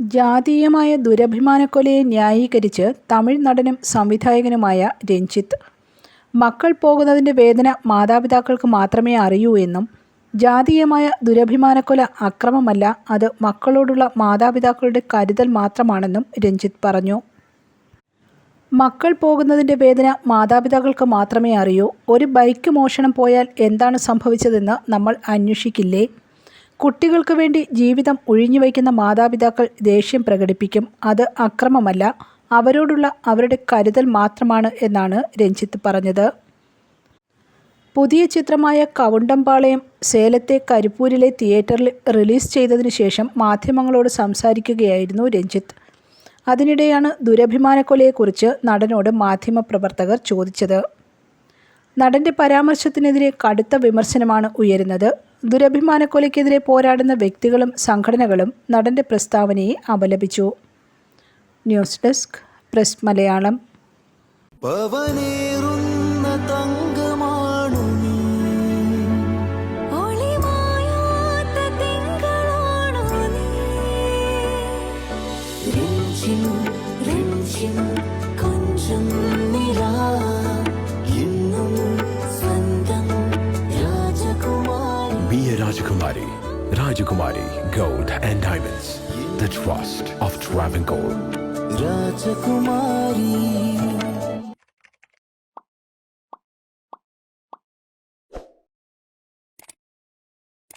ജാതീയമായ ദുരഭിമാനക്കൊലയെ ന്യായീകരിച്ച് തമിഴ് നടനും സംവിധായകനുമായ രഞ്ജിത്ത്. മക്കൾ പോകുന്നതിന്റെ വേദന മാതാപിതാക്കൾക്ക് മാത്രമേ അറിയൂ എന്നും ജാതീയമായ ദുരഭിമാനക്കൊല അക്രമമല്ല അത് മക്കളോടുള്ള മാതാപിതാക്കളുടെ കരുതൽ മാത്രമാണെന്നും രഞ്ജിത്ത് പറഞ്ഞു. മക്കൾ പോകുന്നതിന്റെ വേദന മാതാപിതാക്കൾക്ക് മാത്രമേ അറിയൂ. ഒരു ബൈക്ക് മോഷണം പോയാൽ എന്താണ് സംഭവിച്ചതെന്ന് നമ്മൾ അന്വേഷിക്കില്ലേ? കുട്ടികൾക്ക് വേണ്ടി ജീവിതം ഒഴിഞ്ഞുവയ്ക്കുന്ന മാതാപിതാക്കൾ ദേഷ്യം പ്രകടിപ്പിക്കും. അത് അക്രമമല്ല അവരോടുള്ള അവരുടെ കരുതൽ മാത്രമാണ് എന്നാണ് രഞ്ജിത്ത് പറഞ്ഞത്. പുതിയ ചിത്രമായ കവുണ്ടംപാളയം സേലത്തെ കരിപ്പൂരിലെ തിയേറ്ററിൽ റിലീസ് ചെയ്തതിനു ശേഷം മാധ്യമങ്ങളോട് സംസാരിക്കുകയായിരുന്നു രഞ്ജിത്ത്. അതിനിടെയാണ് ദുരഭിമാനക്കൊലയെക്കുറിച്ച് നടനോട് മാധ്യമപ്രവർത്തകർ ചോദിച്ചത്. നടന്റെ പരാമർശത്തിനെതിരെ കടുത്ത വിമർശനമാണ് ഉയരുന്നത്. ദുരഭിമാനക്കൊലയ്ക്കെതിരെ പോരാടുന്ന വ്യക്തികളും സംഘടനകളും നടന്റെ പ്രസ്താവനയെ അപലപിച്ചു. News desk press Malayalam. Thank തങ്കമാണു രാജകുമാരി Be a Rajakumari. Rajakumari Gold and Diamonds. The trust of Travancore. രാജകുമാരി